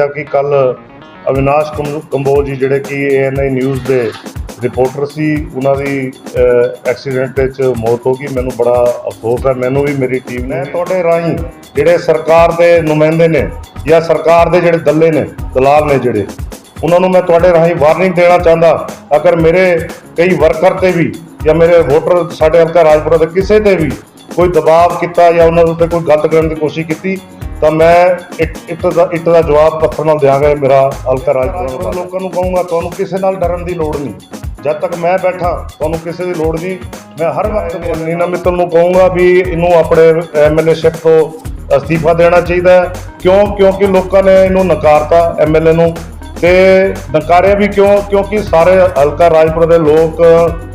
ਜਿਹੜਾ ਕਿ ਕੱਲ ਅਵਿਨਾਸ਼ ਕੰਬੋ- ਕੰਬੋਜ ਜੀ ਜਿਹੜੇ ਕਿ ਏਐਨਆਈ ਨਿਊਜ਼ ਦੇ ਰਿਪੋਰਟਰ ਸੀ ਉਹਨਾਂ ਦੀ ਐਕਸੀਡੈਂਟ ਵਿੱਚ ਮੌਤ ਹੋ ਗਈ। ਮੈਨੂੰ ਬੜਾ ਅਫਸੋਸ ਹੈ ਮੈਨੂੰ ਵੀ ਮੇਰੀ ਟੀਮ ਨੇ ਤੁਹਾਡੇ ਰਾਹੀਂ ਜਿਹੜੇ ਸਰਕਾਰ ਦੇ ਨੁਮਾਇੰਦੇ ਨੇ ਜਾਂ ਸਰਕਾਰ ਦੇ ਜਿਹੜੇ ਦੱਲੇ ਨੇ ਦਲਾਲ ਨੇ ਜਿਹੜੇ ਉਹਨਾਂ ਨੂੰ ਮੈਂ ਤੁਹਾਡੇ ਰਾਹੀਂ ਵਾਰਨਿੰਗ ਦੇਣਾ ਚਾਹੁੰਦਾ ਅਗਰ ਮੇਰੇ ਕਈ ਵਰਕਰ ਤੇ ਵੀ ਜਾਂ ਮੇਰੇ ਵੋਟਰ ਸਾਡੇ ਹਲਕਾ ਰਾਜਪੁਰਾ ਦੇ ਕਿਸੇ ਤੇ ਵੀ ਕੋਈ ਦਬਾਅ ਕੀਤਾ ਜਾਂ ਉਹਨਾਂ ਉੱਤੇ ਕੋਈ ਗਲਤ ਕਰਨ ਦੀ ਕੋਸ਼ਿਸ਼ ਕੀਤੀ ਤਾਂ ਮੈਂ ਇੱਟ ਇੱਟ ਦਾ ਇੱਟ ਦਾ ਜਵਾਬ ਪੱਥਰ ਨਾਲ ਦਿਆਂਗਾ ਇਹ ਮੇਰਾ ਹਲਕਾ ਰਾਜਪੁਰਾ ਲੋਕਾਂ ਨੂੰ ਕਹੂੰਗਾ ਤੁਹਾਨੂੰ ਕਿਸੇ ਨਾਲ ਡਰਨ ਦੀ ਲੋੜ ਨਹੀਂ। ਜਦ ਤੱਕ ਮੈਂ ਬੈਠਾ ਤੁਹਾਨੂੰ ਕਿਸੇ ਦੀ ਲੋੜ ਨਹੀਂ। ਮੈਂ ਹਰ ਵਕਤ ਨੀਨਾ ਮਿੱਤਲ ਨੂੰ ਕਹੂੰਗਾ ਵੀ ਇਹਨੂੰ ਆਪਣੇ ਐਮਐਲਏ ਸ਼ਿਪ ਤੋਂ ਅਸਤੀਫਾ ਦੇਣਾ ਚਾਹੀਦਾ ਹੈ। ਕਿਉਂ? ਕਿਉਂਕਿ ਲੋਕਾਂ ਨੇ ਇਹਨੂੰ ਨਕਾਰਤਾ ਐਮਐਲਏ ਨੂੰ। ਤੇ ਨਕਾਰਿਆ ਵੀ ਕਿਉਂ? ਕਿਉਂਕਿ ਸਾਰੇ ਹਲਕਾ ਰਾਜਪੁਰ ਦੇ ਲੋਕ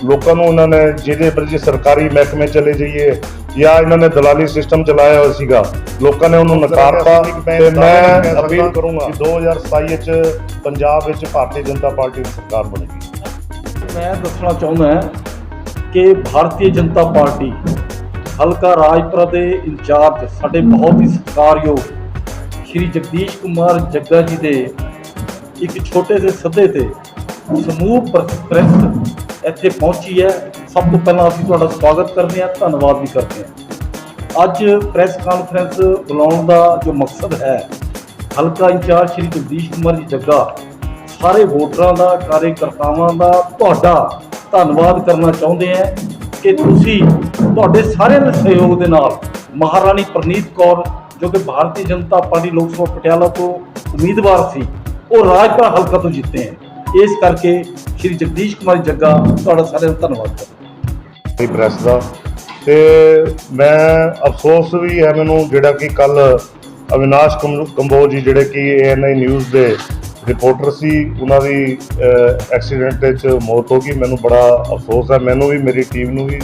ਲੋਕਾਂ ਨੂੰ ਉਹਨਾਂ ਨੇ ਜਿਹਦੇ ਪ੍ਰਤੀ ਸਰਕਾਰੀ ਮਹਿਕਮੇ ਚਲੇ ਜਾਈਏ ਜਾਂ ਇਹਨਾਂ ਨੇ ਦਲਾਲੀ ਸਿਸਟਮ ਚਲਾਇਆ ਹੋਇਆ ਸੀਗਾ ਲੋਕਾਂ ਨੇ ਉਹਨੂੰ ਨਕਾਰਤਾ ਤੇ ਮੈਂ ਅਪੀਲ ਕਰੂੰਗਾ ਕਿ 2027 ਵਿੱਚ ਪੰਜਾਬ ਵਿੱਚ ਭਾਰਤੀ ਜਨਤਾ ਪਾਰਟੀ ਦੀ ਸਰਕਾਰ ਬਣੇਗੀ। ਮੈਂ ਦੱਸਣਾ ਚਾਹੁੰਦਾ ਹਾਂ ਕਿ ਭਾਰਤੀ ਜਨਤਾ ਪਾਰਟੀ ਹਲਕਾ ਰਾਜਪੁਰਾ ਦੇ ਇੰਚਾਰਜ ਸਾਡੇ ਬਹੁਤ ਹੀ ਸਤਿਕਾਰਯੋਗ ਸ਼੍ਰੀ ਜਗਦੀਸ਼ ਕੁਮਾਰ ਜੱਗਾ ਜੀ ਦੇ ਇੱਕ ਛੋਟੇ ਜਿਹੇ ਸੱਦੇ ਤੇ ਸਮੂਹ ਪ੍ਰੈਸ ਪ੍ਰੈਸ ਇੱਥੇ ਪਹੁੰਚੀ ਹੈ। ਸਭ ਤੋਂ ਪਹਿਲਾਂ ਅਸੀਂ ਤੁਹਾਡਾ ਸਵਾਗਤ ਕਰਦੇ ਹਾਂ, ਧੰਨਵਾਦ ਵੀ ਕਰਦੇ ਹਾਂ। ਅੱਜ ਪ੍ਰੈਸ ਕਾਨਫਰੰਸ ਬੁਲਾਉਣ ਦਾ ਜੋ ਮਕਸਦ ਹੈ, ਹਲਕਾ ਇੰਚਾਰਜ ਸ਼੍ਰੀ ਜਗਦੀਸ਼ ਕੁਮਾਰ ਜੀ ਜੱਗਾ, ਸਾਰੇ ਵੋਟਰਾਂ ਦਾ, ਕਾਰਜਕਰਤਾਵਾਂ ਦਾ ਤੁਹਾਡਾ ਧੰਨਵਾਦ ਕਰਨਾ ਚਾਹੁੰਦੇ ਹਾਂ ਕਿ ਤੁਸੀਂ ਤੁਹਾਡੇ ਸਾਰਿਆਂ ਦੇ ਸਹਿਯੋਗ ਦੇ ਨਾਲ ਮਹਾਰਾਣੀ ਪ੍ਰਨੀਤ ਕੌਰ, ਜੋ ਕਿ ਭਾਰਤੀ ਜਨਤਾ ਪਾਰਟੀ ਲੋਕ ਸਭਾ ਪਟਿਆਲਾ ਤੋਂ ਉਮੀਦਵਾਰ ਸੀ, ਉਹ ਰਾਜਪੁਰਾ ਹਲਕਾ ਤੋਂ ਜਿੱਤੇ ਹੈ। ਇਸ ਕਰਕੇ ਸ਼੍ਰੀ ਜਗਦੀਸ਼ ਕੁਮਾਰ ਜੱਗਾ, ਤੁਹਾਡਾ ਸਾਰਿਆਂ ਦਾ ਧੰਨਵਾਦ ਕਰਦਾ ਪ੍ਰੈਸ ਦਾ। ਤੇ ਮੈਂ ਅਫਸੋਸ ਵੀ ਹੈ ਮੈਨੂੰ ਜਿਹੜਾ ਕਿ ਕੱਲ ਅਵਿਨਾਸ਼ ਕੰਬੋ- ਕੰਬੋਜ ਜੀ ਜਿਹੜੇ ਕਿ ਏਐਨਆਈ ਨਿਊਜ਼ ਦੇ ਰਿਪੋਰਟਰ ਸੀ, ਉਹਨਾਂ ਦੀ ਐਕਸੀਡੈਂਟ ਵਿੱਚ ਮੌਤ ਹੋ ਗਈ। ਮੈਨੂੰ ਬੜਾ ਅਫਸੋਸ ਹੈ, ਮੈਨੂੰ ਵੀ, ਮੇਰੀ ਟੀਮ ਨੂੰ ਵੀ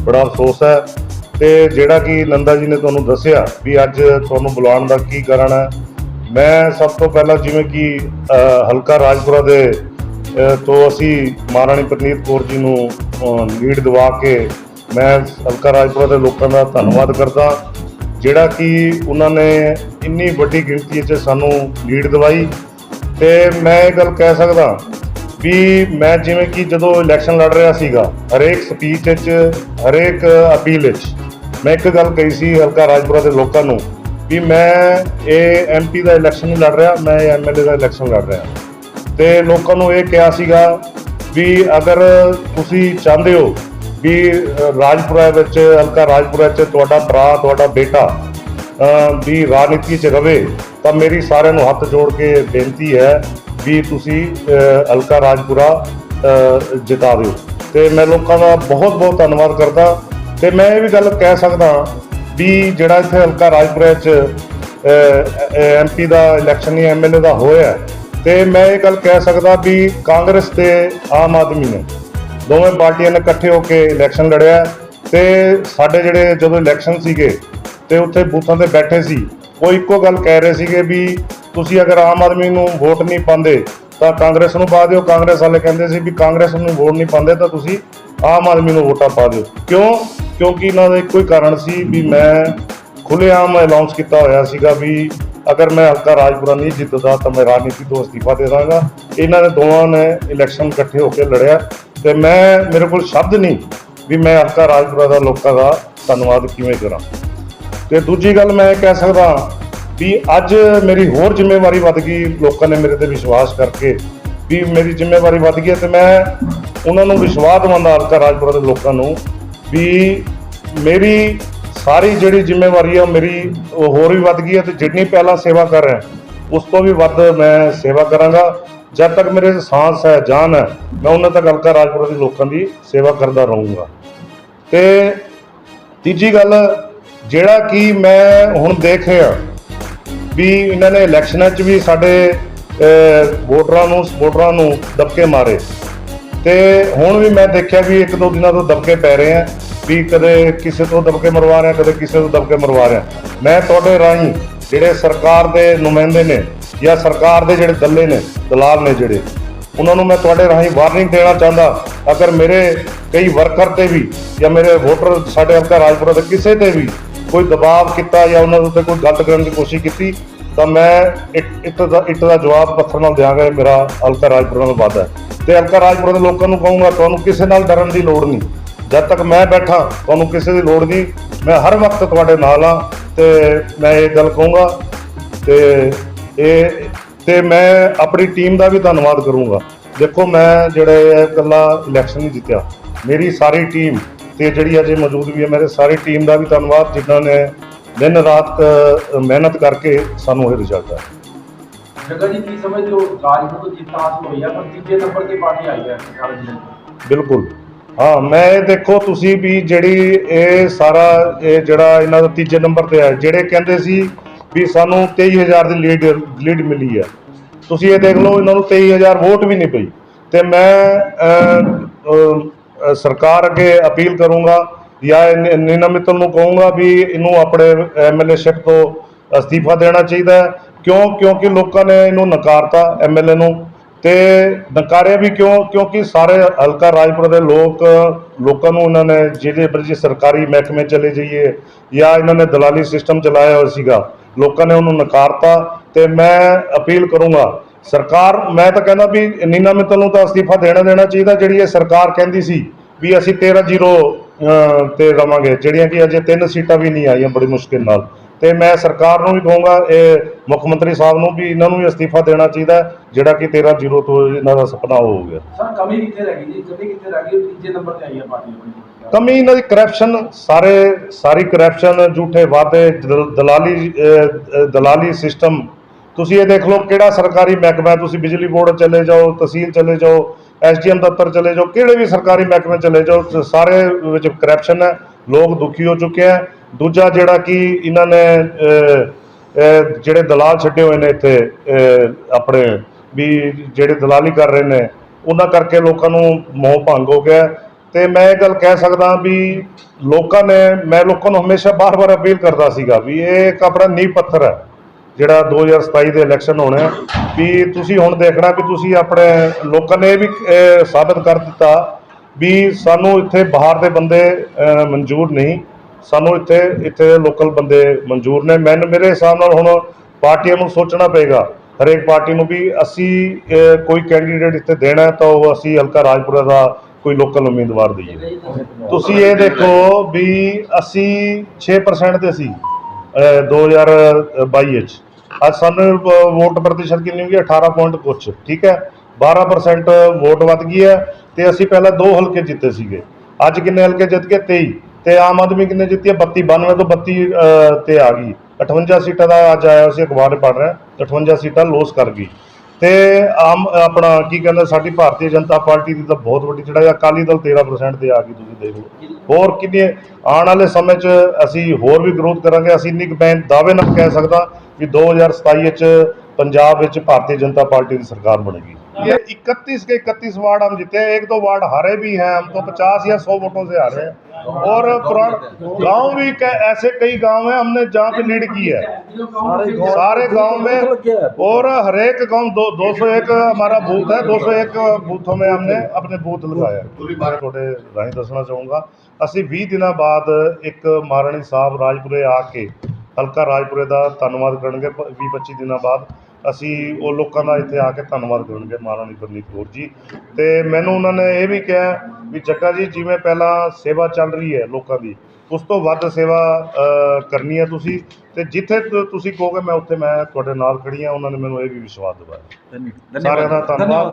ਬੜਾ ਅਫਸੋਸ ਹੈ। ਤੇ ਜਿਹੜਾ ਕਿ ਨੰਦਾ ਜੀ ਨੇ ਤੁਹਾਨੂੰ ਦੱਸਿਆ ਵੀ ਅੱਜ ਤੁਹਾਨੂੰ ਬੁਲਾਉਣ ਦਾ ਕੀ ਕਾਰਨ ਹੈ। ਮੈਂ ਸਭ ਤੋਂ ਪਹਿਲਾਂ ਜਿਵੇਂ ਕਿ ਹਲਕਾ ਰਾਜਪੁਰਾ ਦੇ ਤੋਂ ਅਸੀਂ ਮਹਾਰਾਣੀ ਪ੍ਰਨੀਤ ਕੌਰ ਜੀ ਨੂੰ ਲੀਡ ਦਿਵਾ ਕੇ ਮੈਂ ਹਲਕਾ ਰਾਜਪੁਰਾ ਦੇ ਲੋਕਾਂ ਦਾ ਧੰਨਵਾਦ ਕਰਦਾ। ਜਿਹੜਾ ਕਿ ਉਹਨਾਂ ਨੇ ਇੰਨੀ ਵੱਡੀ ਗਿਣਤੀ 'ਚ ਸਾਨੂੰ ਲੀਡ ਦਿਵਾਈ। ਤੇ ਮੈਂ ਇਹ ਗੱਲ ਕਹਿ ਸਕਦਾ ਵੀ ਮੈਂ ਜਿਵੇਂ ਕਿ ਜਦੋਂ ਇਲੈਕਸ਼ਨ ਲੜ ਰਿਹਾ ਸੀਗਾ, ਹਰੇਕ ਸਪੀਚ ਵਿੱਚ, ਹਰੇਕ ਅਪੀਲ ਵਿੱਚ, ਮੈਂ ਇੱਕ ਗੱਲ ਕਹੀ ਸੀ ਹਲਕਾ ਰਾਜਪੁਰਾ ਦੇ ਲੋਕਾਂ ਨੂੰ ਵੀ ਮੈਂ ਇਹ ਐਮਪੀ ਦਾ ਇਲੈਕਸ਼ਨ ਨਹੀਂ ਲੜ ਰਿਹਾ, ਮੈਂ ਐਮਐਲਏ ਦਾ ਇਲੈਕਸ਼ਨ ਲੜ ਰਿਹਾ। ਤੇ ਲੋਕਾਂ ਨੂੰ ਇਹ ਕਿਹਾ ਸੀਗਾ ਵੀ ਅਗਰ ਤੁਸੀਂ ਚਾਹੁੰਦੇ ਹੋ ਵੀ ਰਾਜਪੁਰਾ ਵਿੱਚ ਹਲਕਾ ਰਾਜਪੁਰਾ 'ਚ ਤੁਹਾਡਾ ਭਰਾ ਤੁਹਾਡਾ ਬੇਟਾ ਵੀ ਰਾਜਨੀਤੀ 'ਚ ਰਵੇ ਤਾਂ ਮੇਰੀ ਸਾਰਿਆਂ ਨੂੰ ਹੱਥ ਜੋੜ ਕੇ ਬੇਨਤੀ ਹੈ ਵੀ ਤੁਸੀਂ ਅ, ਹਲਕਾ ਰਾਜਪੁਰਾ ਜਿਤਾ ਦਿਓ ਤੇ ਮੈਂ ਲੋਕਾਂ ਦਾ ਬਹੁਤ ਬਹੁਤ ਧੰਨਵਾਦ ਕਰਦਾ। ਤੇ ਮੈਂ ਇਹ ਵੀ ਗੱਲ ਕਹਿ ਸਕਦਾ ਵੀ ਜਿਹੜਾ ਇੱਥੇ ਹਲਕਾ ਰਾਜਪੁਰਾ 'ਚ ਐਮਪੀ ਦਾ ਇਲੈਕਸ਼ਨ ਨਹੀਂ ਐਮਐਲਏ ਦਾ ਹੋਇਆ ਤੇ ਮੈਂ ਇਹ ਗੱਲ ਕਹਿ ਸਕਦਾ ਵੀ ਕਾਂਗਰਸ ਤੇ ਆਮ ਆਦਮੀ ਨੇ ਦੋਵੇਂ ਪਾਰਟੀਆਂ ਨੇ ਇਕੱਠੇ ਹੋ ਕੇ ਇਲੈਕਸ਼ਨ ਲੜਿਆ ਤੇ ਸਾਡੇ ਜਿਹੜੇ ਜਦੋਂ ਇਲੈਕਸ਼ਨ ਸੀਗੇ ਤੇ ਉੱਥੇ ਬੂਥਾਂ ਤੇ ਬੈਠੇ ਸੀ, ਉਹ ਇੱਕੋ ਗੱਲ ਕਹਿ ਰਹੇ ਸੀਗੇ ਵੀ ਤੁਸੀਂ ਅਗਰ ਆਮ ਆਦਮੀ ਨੂੰ ਵੋਟ ਨਹੀਂ ਪਾਉਂਦੇ ਤਾਂ ਕਾਂਗਰਸ ਨੂੰ ਪਾ ਦਿਓ। ਕਾਂਗਰਸ ਵਾਲੇ ਕਹਿੰਦੇ ਸੀ ਵੀ ਕਾਂਗਰਸ ਨੂੰ ਵੋਟ ਨਹੀਂ ਪਾਉਂਦੇ ਤਾਂ ਤੁਸੀਂ ਆਮ ਆਦਮੀ ਨੂੰ ਵੋਟਾਂ ਪਾ ਦਿਓ। ਕਿਉਂ? ਕਿਉਂਕਿ ਇਹਨਾਂ ਦਾ ਇੱਕੋ ਹੀ ਕਾਰਨ ਸੀ ਵੀ ਮੈਂ ਖੁੱਲ੍ਹੇਆਮ ਅਨਾਉਂਸ ਕੀਤਾ ਹੋਇਆ ਸੀਗਾ ਵੀ ਅਗਰ ਮੈਂ ਹਲਕਾ ਰਾਜਪੁਰਾ ਨਹੀਂ ਜਿੱਤਦਾ ਤਾਂ ਮੈਂ ਰਾਜਨੀਤੀ ਤੋਂ ਅਸਤੀਫਾ ਦੇ ਦਾਂਗਾ। ਇਹਨਾਂ ਨੇ ਦੋਵਾਂ ਨੇ ਇਲੈਕਸ਼ਨ ਇਕੱਠੇ ਹੋ ਕੇ ਲੜਿਆ ਤੇ ਮੈਂ, ਮੇਰੇ ਕੋਲ ਸ਼ਬਦ ਨਹੀਂ ਵੀ ਮੈਂ ਹਲਕਾ ਰਾਜਪੁਰਾ ਦਾ ਲੋਕਾਂ ਦਾ ਧੰਨਵਾਦ ਕਿਵੇਂ ਕਰਾਂ। ਤੇ ਦੂਜੀ ਗੱਲ ਮੈਂ ਇਹ ਕਹਿ ਸਕਦਾ ਵੀ ਅੱਜ ਮੇਰੀ ਹੋਰ ਜ਼ਿੰਮੇਵਾਰੀ ਵੱਧ ਗਈ, ਲੋਕਾਂ ਨੇ ਮੇਰੇ ਤੇ ਵਿਸ਼ਵਾਸ ਕਰਕੇ ਵੀ ਮੇਰੀ ਜ਼ਿੰਮੇਵਾਰੀ ਵੱਧ ਗਈ ਹੈ ਤੇ ਮੈਂ ਉਹਨਾਂ ਨੂੰ ਵਿਸ਼ਵਾਸ ਦਿਵਾਉਂਦਾ ਹਲਕਾ ਰਾਜਪੁਰਾ ਦੇ ਲੋਕਾਂ ਨੂੰ ਵੀ ਮੇਰੀ ਸਾਰੀ ਜਿਹੜੀ ਜ਼ਿੰਮੇਵਾਰੀ ਆ ਉਹ ਮੇਰੀ, ਉਹ ਹੋਰ ਵੀ ਵੱਧ ਗਈ ਹੈ ਤੇ ਜਿੰਨੀ ਪਹਿਲਾਂ ਸੇਵਾ ਕਰ ਰਿਹਾ, ਉਸ ਤੋਂ ਵੀ ਵੱਧ ਮੈਂ ਸੇਵਾ ਕਰਾਂਗਾ। ਜਦ ਤੱਕ ਮੇਰੇ 'ਚ ਹੈ, ਜਾਨ ਹੈ, ਮੈਂ ਉਹਨਾਂ ਤੱਕ ਹਲਕਾ ਰਾਜਪੁਰਾ ਦੇ ਲੋਕਾਂ ਦੀ ਸੇਵਾ ਕਰਦਾ ਰਹੂੰਗਾ। ਤੇ ਤੀਜੀ ਗੱਲ, ਜਿਹੜਾ ਕਿ ਮੈਂ ਹੁਣ ਦੇਖ ਰਿਹਾ ਵੀ ਇਹਨਾਂ ਨੇ ਇਲੈਕਸ਼ਨਾਂ 'ਚ ਵੀ ਸਾਡੇ ਵੋਟਰਾਂ ਨੂੰ ਸਪੋਰਟਰਾਂ ਨੂੰ ਦਬਕੇ ਮਾਰੇ। ਤੇ ਹੁਣ ਵੀ ਮੈਂ ਦੇਖਿਆ ਵੀ ਇੱਕ ਦੋ ਦਿਨਾਂ ਤੋਂ ਦਬਕੇ ਪੈ ਰਹੇ ਆ। ਵੀ ਕਦੇ ਕਿਸੇ ਤੋਂ ਦਬਕੇ ਮਰਵਾ ਰਿਹਾ, ਕਦੇ ਕਿਸੇ ਤੋਂ ਦਬਕੇ ਮਰਵਾ ਰਿਹਾ। ਮੈਂ ਤੁਹਾਡੇ ਰਾਹੀਂ ਜਿਹੜੇ ਸਰਕਾਰ ਦੇ ਨੁਮਾਇੰਦੇ ਨੇ ਜਾਂ ਸਰਕਾਰ ਦੇ ਜਿਹੜੇ ਦੱਲੇ ਨੇ, ਦਲਾਲ ਨੇ ਜਿਹੜੇ, ਉਹਨਾਂ ਨੂੰ ਮੈਂ ਤੁਹਾਡੇ ਰਾਹੀਂ ਵਾਰਨਿੰਗ ਦੇਣਾ ਚਾਹੁੰਦਾ, ਅਗਰ ਮੇਰੇ ਕਈ ਵਰਕਰ ਤੇ ਵੀ ਜਾਂ ਮੇਰੇ ਵੋਟਰ ਸਾਡੇ ਹਲਕਾ ਰਾਜਪੁਰਾ ਦੇ ਕਿਸੇ ਤੇ ਵੀ ਕੋਈ ਦਬਾਅ ਕੀਤਾ ਜਾਂ ਉਹਨਾਂ ਦੇ ਉੱਤੇ ਕੋਈ ਗਲਤ ਕਰਨ ਦੀ ਕੋਸ਼ਿਸ਼ ਕੀਤੀ, ਤਾਂ ਮੈਂ ਇੱਟ ਦਾ ਇੱਟ ਦਾ ਜਵਾਬ ਪੱਥਰ ਨਾਲ ਦਿਆਂਗਾ ਮੇਰਾ ਹਲਕਾ ਰਾਜਪੁਰਾ ਦਾ ਵਾਅਦਾ ਹੈ। ਤੇ ਹਲਕਾ ਰਾਜਪੁਰਾ ਦੇ ਲੋਕਾਂ ਨੂੰ ਕਹੂੰਗਾ, ਤੁਹਾਨੂੰ ਕਿਸੇ ਨਾਲ ਡਰਨ ਦੀ ਲੋੜ ਨਹੀਂ। ਜਦ ਤੱਕ ਮੈਂ ਬੈਠਾ ਤੁਹਾਨੂੰ ਕਿਸੇ ਦੀ ਲੋੜ ਨਹੀਂ। ਮੈਂ ਹਰ ਵਕਤ ਤੁਹਾਡੇ ਨਾਲ ਆ ਤੇ ਮੈਂ ਇਹ ਗੱਲ ਕਹੂੰਗਾ ਤੇ ਇਹ ਤੇ ਮੈਂ ਆਪਣੀ ਟੀਮ ਦਾ ਵੀ ਧੰਨਵਾਦ ਕਰੂੰਗਾ। ਦੇਖੋ ਮੈਂ ਜਿਹੜੇ ਇਹ ਇਕੱਲਾ ਇਲੈਕਸ਼ਨ ਨਹੀਂ ਜਿੱਤਿਆ। ਮੇਰੀ ਸਾਰੀ ਟੀਮ ਤੇ ਜਿਹੜੀ ਅਜੇ ਮੌਜੂਦ ਵੀ ਹੈ ਮੇਰੇ ਸਾਰੀ ਟੀਮ ਦਾ ਵੀ ਧੰਨਵਾਦ ਜਿਨ੍ਹਾਂ ਨੇ ਦਿਨ ਰਾਤ ਮਿਹਨਤ ਕਰਕੇ ਸਾਨੂੰ ਇਹ ਰਿਜ਼ਲਟ ਹੈ ਜੱਗਾ ਜੀ ਕੀ ਸਮਝਦੇ ਹੋ? ਤੋਂ ਜਿੱਤ ਹਾਸਲ ਹੋਈ ਹੈ ਪਰ ਤੀਜੇ ਨੰਬਰ ਤੇ ਪਾਰਟੀ ਆਈ ਹੈ ਬਿਲਕੁਲ। ਹਾਂ, ਮੈਂ ਇਹ ਦੇਖੋ, ਤੁਸੀਂ ਵੀ ਜਿਹੜੀ ਇਹ ਸਾਰਾ ਇਹ ਜਿਹੜਾ ਇਹਨਾਂ ਦਾ ਤੀਜੇ ਨੰਬਰ ਤੇ ਹੈ ਜਿਹੜੇ ਕਹਿੰਦੇ ਸੀ ਵੀ ਸਾਨੂੰ 23000 ਦੀ ਲੀਡ ਲੀਡ ਮਿਲੀ ਹੈ ਤੁਸੀਂ ਇਹ ਦੇਖ ਲਓ, ਇਹਨਾਂ ਨੂੰ 23000 ਵੋਟ ਵੀ ਨਹੀਂ ਪਈ। ਤੇ ਮੈਂ ਸਰਕਾਰ ਅੱਗੇ ਅਪੀਲ ਕਰੂੰਗਾ ਜਾਂ ਇਹ ਨੀਨਾ ਨੂੰ ਕਹੂੰਗਾ ਵੀ ਇਹਨੂੰ ਆਪਣੇ ਐਮਐਲਏਸ਼ਿਪ ਤੋਂ ਅਸਤੀਫਾ ਦੇਣਾ ਚਾਹੀਦਾ ਕਿਉਂ? ਕਿਉਂਕਿ ਲੋਕਾਂ ਨੇ ਇਹਨੂੰ ਨਕਾਰਤਾ ਐਮਐਲਏ ਨੂੰ। ਤੇ ਨਕਾਰਿਆ ਵੀ ਕਿਉਂ? ਕਿਉਂਕਿ ਸਾਰੇ ਹਲਕਾ ਰਾਜਪੁਰ ਦੇ ਲੋਕ, ਲੋਕਾਂ ਨੂੰ ਇਹਨਾਂ ਨੇ ਜਿਹੜੇ ਬਰਜੀ ਸਰਕਾਰੀ ਮਹਿਕਮੇ ਚਲੇ ਜਾਈਏ ਜਾਂ ਇਹਨਾਂ ਨੇ ਦਲਾਲੀ ਸਿਸਟਮ ਚਲਾਇਆ ਹੋਇਆ ਸੀਗਾ, ਲੋਕਾਂ ਨੇ ਉਹਨੂੰ ਨਕਾਰਤਾ ਤੇ ਮੈਂ ਅਪੀਲ ਕਰੂੰਗਾ, ਸਰਕਾਰ, ਮੈਂ ਤਾਂ ਕਹਿੰਦਾ ਵੀ ਨੀਨਾ ਮਿੱਤਲ ਨੂੰ ਤਾਂ ਅਸਤੀਫਾ ਦੇਣਾ ਦੇਣਾ ਚਾਹੀਦਾ, ਜਿਹੜੀ ਇਹ ਸਰਕਾਰ ਕਹਿੰਦੀ ਸੀ ਵੀ ਅਸੀਂ 13-0 ਤੇ ਰਵਾਂਗੇ, ਜਿਹੜੀਆਂ ਕਿ ਅਜੇ ਤਿੰਨ ਸੀਟਾਂ ਵੀ ਨਹੀਂ ਆਈਆਂ ਬੜੀ ਮੁਸ਼ਕਿਲ ਨਾਲ। ਤੇ ਮੈਂ ਸਰਕਾਰ ਨੂੰ ਵੀ ਕਹੂੰਗਾ ਇਹ ਮੁੱਖ ਮੰਤਰੀ ਸਾਹਿਬ ਨੂੰ ਵੀ ਇਹਨਾਂ ਨੂੰ ਵੀ ਅਸਤੀਫਾ ਦੇਣਾ ਚਾਹੀਦਾ ਜਿਹੜਾ ਕਿ 13-0 ਤੋਂ ਇਹਨਾਂ ਦਾ ਸੁਪਨਾ ਹੋ ਗਿਆ। ਸਰ ਕਮੀ ਕਿੱਥੇ ਰਹਿ ਗਈ ਜੀ? ਕਮੀ ਕਿੱਥੇ ਰਹਿ ਗਈ? ਤੀਜੇ ਨੰਬਰ ਤੇ ਆਈ ਹੈ ਪਾਰਟੀ ਕਮੀ ਇਹਨਾਂ ਦੀ ਕਰਪਸ਼ਨ ਸਾਰੇ ਸਾਰੀ ਕਰਪਸ਼ਨ ਝੂਠੇ ਵਾਅਦੇ ਦਲ- ਦਲਾਲੀ ਦਲਾਲੀ ਸਿਸਟਮ ਤੁਸੀਂ ਇਹ ਦੇਖ ਲਓ ਕਿਹੜਾ ਸਰਕਾਰੀ ਮਹਿਕਮਾ ਤੁਸੀਂ ਬਿਜਲੀ ਬੋਰਡ ਚਲੇ ਜਾਓ ਤਹਿਸੀਲ ਚਲੇ ਜਾਓ ਐਸਡੀਐਮ ਦਫ਼ਤਰ ਚਲੇ ਜਾਓ ਕਿਹੜੇ ਵੀ ਸਰਕਾਰੀ ਮਹਿਕਮੇ ਚਲੇ ਜਾਓ ਸਾਰੇ ਵਿੱਚ ਕਰਪਸ਼ਨ ਹੈ। ਲੋਕ ਦੁਖੀ ਹੋ ਚੁੱਕੇ ਹੈ। ਦੂਜਾ ਜਿਹੜਾ ਕਿ ਇਹਨਾਂ ਨੇ ਜਿਹੜੇ ਦਲਾਲ ਛੱਡੇ ਹੋਏ ਨੇ ਇੱਥੇ ਆਪਣੇ ਵੀ ਜਿਹੜੇ ਦਲਾਲੀ ਕਰ ਰਹੇ ਨੇ ਉਹਨਾਂ ਕਰਕੇ ਲੋਕਾਂ ਨੂੰ ਮੋਹ ਭੰਗ ਹੋ ਗਿਆ ਹੈ। ਤੇ ਮੈਂ ਇਹ ਗੱਲ ਕਹਿ ਸਕਦਾ ਵੀ ਲੋਕਾਂ ਨੇ ਮੈਂ ਲੋਕਾਂ ਨੂੰ ਹਮੇਸ਼ਾ ਬਾਰ-ਬਾਰ ਅਪੀਲ ਕਰਦਾ ਸੀਗਾ ਵੀ ਇਹ ਇੱਕ ਆਪਣਾ ਨੀਂਹ ਪੱਥਰ ਹੈ ਜਿਹੜਾ 2027 ਦੇ ਇਲੈਕਸ਼ਨ ਹੋਣੇ ਵੀ ਤੁਸੀਂ ਹੁਣ ਦੇਖਣਾ ਵੀ ਤੁਸੀਂ ਆਪਣੇ ਲੋਕਾਂ ਨੇ ਇਹ ਵੀ ਅਹ, ਸਾਬਤ ਕਰ ਦਿੱਤਾ ਵੀ ਸਾਨੂੰ ਇੱਥੇ ਬਾਹਰ ਦੇ ਬੰਦੇ ਮਨਜ਼ੂਰ ਨਹੀਂ ਸਾਨੂੰ ਇੱਥੇ ਇੱਥੇ ਦੇ ਲੋਕਲ ਬੰਦੇ ਮਨਜ਼ੂਰ ਨੇ। ਮੈਨੂੰ, ਮੇਰੇ ਹਿਸਾਬ ਨਾਲ ਹੁਣ ਪਾਰਟੀਆਂ ਨੂੰ ਸੋਚਣਾ ਪਏਗਾ। ਹਰੇਕ ਪਾਰਟੀ ਨੂੰ ਵੀ ਅਸੀਂ ਕੋਈ ਕੈਂਡੀਡੇਟ ਇੱਥੇ ਦੇਣਾ ਹੈ ਤਾਂ ਉਹ ਅਸੀਂ ਹਲਕਾ ਰਾਜਪੁਰਾ ਦਾ ਕੋਈ ਲੋਕਲ ਉਮੀਦਵਾਰ ਦਈਏ। ਤੁਸੀਂ ਇਹ ਦੇਖੋ ਵੀ ਅਸੀਂ 6% ਤੇ ਸੀ, ਅਹ 2022 ਵਿੱਚ। ਅੱਜ ਸਾਨੂੰ ਵੋਟ ਪ੍ਰਤੀਸ਼ਤ ਕਿੰਨੀ ਹੋ? ਗਈ 18 ਪੁਆਇੰਟ ਕੁਛ, ਠੀਕ ਹੈ? 12% ਵੋਟ ਵੱਧ ਗਈ ਹੈ ਤੇ ਅਸੀਂ ਪਹਿਲਾਂ ਦੋ ਹਲਕੇ ਜਿੱਤੇ ਸੀਗੇ। ਅੱਜ ਕਿੰਨੇ ਹਲਕੇ ਜਿੱਤ ਗਏ? 23 ਤੇ ਆਮ ਆਦਮੀ ਕਿੰਨੇ ਜਿੱਤੀ ਹੈ 32 92 ਤੋਂ 32 ਤੇ ਆ ਗਈ। 58 ਸੀਟਾਂ ਦਾ ਅੱਜ ਆਇਆ ਸੀ, ਅਖਬਾਰ ਪੜ ਰਿਹਾ। 58 ਸੀਟਾਂ ਲੋਸ ਕਰ ਗਈ। ਤੇ ਆਮ, ਆਪਣਾ ਕੀ ਕਹਿੰਦਾ, ਸਾਡੀ ਭਾਰਤੀ ਜਨਤਾ ਪਾਰਟੀ ਦੀ ਤਾਂ ਬਹੁਤ ਵੱਡੀ ਜਿਹੜਾ ਅਕਾਲੀ ਦਲ 13% ਤੇ ਆ ਗਈ, ਤੁਸੀਂ ਦੇਖ ਲਓ। ਹੋਰ ਕਿੰਨੇ ਆਉਣ ਵਾਲੇ ਸਮੇਂ 'ਚ ਅਸੀਂ ਹੋਰ ਵੀ ਗਰੋਥ ਕਰਾਂਗੇ। ਅਸੀਂ ਇੰਨੀ ਮੈਂ ਦਾਅਵੇ ਨਾਲ ਕਹਿ ਸਕਦਾ ਕਿ 2027 'ਚ ਪੰਜਾਬ ਵਿੱਚ ਭਾਰਤੀ ਜਨਤਾ ਪਾਰਟੀ ਦੀ ਸਰਕਾਰ ਬਣੇਗੀ। ये 31 के 31 वार्ड हम जीते हैं एक दो वार्ड हारे भी हैं हम तो 50 या 100 वोटों से हारे हैं और पुरान गांव भी क- ऐसे कई गांव हैं हमने जहां पे लीड की है सारे गांव सारे गांव में और हरेक गांव दो दो सौ एक हमारा बूथ है दो सौ एक बूथों में हमने अपने बूथ लगाया मैं ਤੁਹਾਡੇ ਰਾਹੀਂ ਦੱਸਣਾ ਚਾਹੂੰਗਾ ਅਸੀਂ 20 ਦਿਨਾਂ ਬਾਅਦ ਇੱਕ ਮਹਾਰਾਣੀ ਸਾਹਿਬ ਰਾਜਪੁਰੇ ਆ ਕੇ ਹਲਕਾ ਰਾਜਪੁਰੇ ਦਾ ਧੰਨਵਾਦ ਕਰਨਗੇ 20 25 ਦਿਨਾਂ ਬਾਅਦ ਅਸੀਂ ਉਹ ਲੋਕਾਂ ਦਾ ਇੱਥੇ ਆ ਕੇ ਧੰਨਵਾਦ ਕਰਨਗੇ ਮਹਾਰਾਣੀ ਗੁਰਮੀਤ ਕੌਰ ਜੀ। ਤੇ ਮੈਨੂੰ ਉਹਨਾਂ ਨੇ ਇਹ ਵੀ ਕਿਹਾ ਵੀ ਜੱਗਾ ਜੀ ਜਿਵੇਂ ਪਹਿਲਾਂ ਸੇਵਾ ਚੱਲ ਰਹੀ ਹੈ ਲੋਕਾਂ ਦੀ ਉਸ ਤੋਂ ਵੱਧ ਸੇਵਾ ਕਰਨੀ ਹੈ ਤੁਸੀਂ। ਤੇ ਜਿੱਥੇ ਤੁਸੀਂ ਕਹੋਗੇ ਮੈਂ ਉੱਥੇ ਮੈਂ ਤੁਹਾਡੇ ਨਾਲ ਖੜੀ ਹਾਂ ਉਹਨਾਂ ਨੇ ਮੈਨੂੰ ਇਹ ਵੀ ਵਿਸ਼ਵਾਸ ਦਿਵਾਇਆ। ਸਾਰਿਆਂ ਦਾ ਧੰਨਵਾਦ।